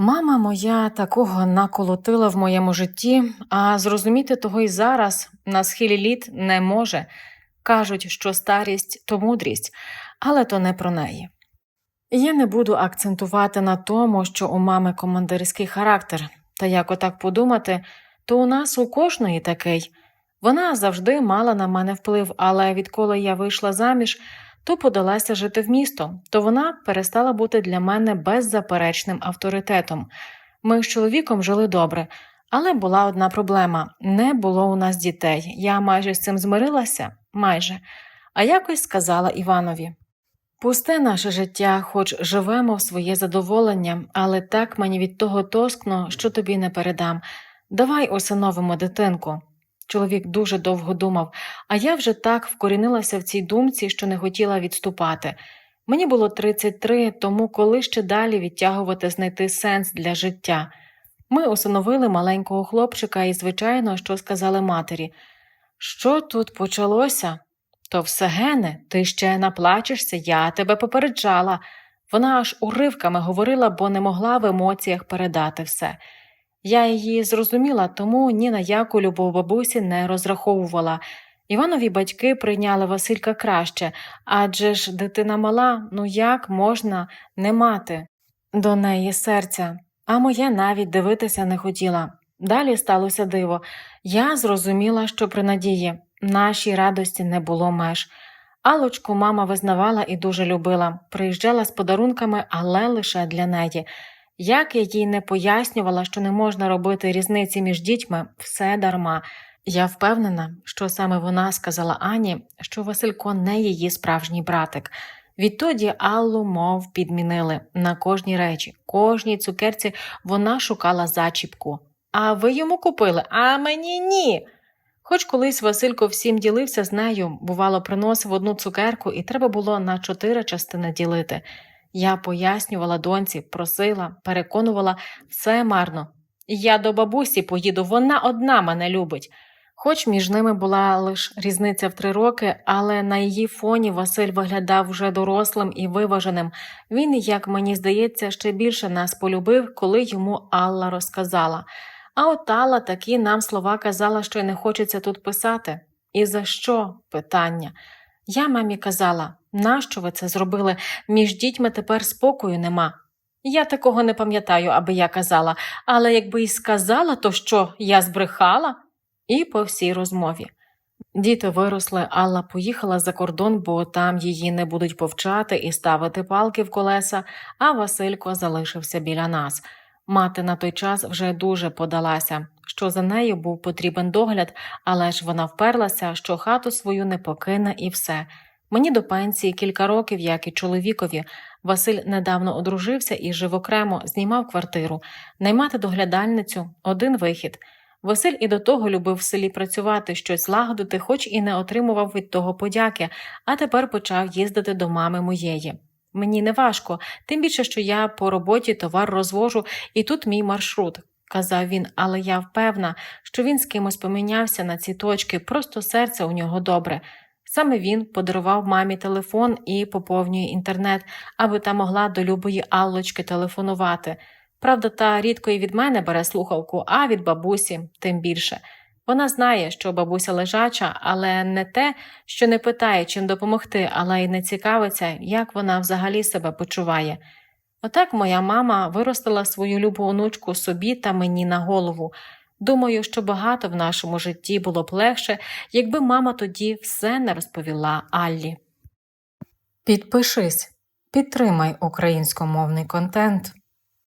Мама моя такого наколотила в моєму житті, а зрозуміти того й зараз на схилі літ не може. Кажуть, що старість то мудрість, але то не про неї. Я не буду акцентувати на тому, що у мами командирський характер, та як отак подумати, то у нас у кожної такий. Вона завжди мала на мене вплив, але відколи я вийшла заміж, то подалася жити в місто, то вона перестала бути для мене беззаперечним авторитетом. Ми з чоловіком жили добре, але була одна проблема не було у нас дітей. Я майже з цим змирилася, майже, а якось сказала Іванові. Пусте наше життя, хоч живемо в своє задоволення, але так мені від того тоскно, що тобі не передам. Давай усиновимо дитинку. Чоловік дуже довго думав, а я вже так вкорінилася в цій думці, що не хотіла відступати. Мені було 33, тому коли ще далі відтягувати знайти сенс для життя. Ми усиновили маленького хлопчика і, звичайно, що сказали матері. Що тут почалося? То все гене, ти ще наплачешся, я тебе попереджала. Вона аж уривками говорила, бо не могла в емоціях передати все. Я її зрозуміла, тому ні на яку любов бабусі не розраховувала. Іванові батьки прийняли Василька краще, адже ж дитина мала, ну як можна не мати до неї серця, а моя навіть дивитися не хотіла. Далі сталося диво. Я зрозуміла, що при надії нашій радості не було меж. Алочку мама визнавала і дуже любила, приїжджала з подарунками, але лише для неї. Як я їй не пояснювала, що не можна робити різниці між дітьми, все дарма. Я впевнена, що саме вона сказала Ані, що Василько не її справжній братик. Відтоді Аллу мов підмінили на кожній речі, кожній цукерці вона шукала зачіпку. А ви йому купили, а мені ні. Хоч колись Василько всім ділився з нею, бувало, приносив одну цукерку, і треба було на чотири частини ділити. Я пояснювала доньці, просила, переконувала все марно. Я до бабусі поїду, вона одна мене любить. Хоч між ними була лише різниця в три роки, але на її фоні Василь виглядав вже дорослим і виваженим. Він, як мені здається, ще більше нас полюбив, коли йому Алла розказала. А от Алла такі нам слова казала, що й не хочеться тут писати. І за що? питання. Я мамі казала, нащо ви це зробили? Між дітьми тепер спокою нема. Я такого не пам'ятаю, аби я казала, але якби й сказала, то що я збрехала? І по всій розмові. Діти виросли, Алла поїхала за кордон, бо там її не будуть повчати і ставити палки в колеса, а Василько залишився біля нас. Мати на той час вже дуже подалася, що за нею був потрібен догляд, але ж вона вперлася, що хату свою не покине і все. Мені до пенсії кілька років, як і чоловікові. Василь недавно одружився і жив окремо, знімав квартиру, наймати доглядальницю один вихід. Василь і до того любив в селі працювати, щось лагодити, хоч і не отримував від того подяки, а тепер почав їздити до мами моєї. Мені не важко, тим більше, що я по роботі товар розвожу, і тут мій маршрут, казав він, але я впевна, що він з кимось помінявся на ці точки, просто серце у нього добре. Саме він подарував мамі телефон і поповнює інтернет, аби та могла до любої Аллочки телефонувати. Правда, та рідко і від мене бере слухавку, а від бабусі тим більше. Вона знає, що бабуся лежача, але не те, що не питає, чим допомогти, але й не цікавиться, як вона взагалі себе почуває. Отак моя мама виростила свою любу онучку собі та мені на голову. Думаю, що багато в нашому житті було б легше, якби мама тоді все не розповіла Аллі. Підпишись, підтримай українськомовний контент.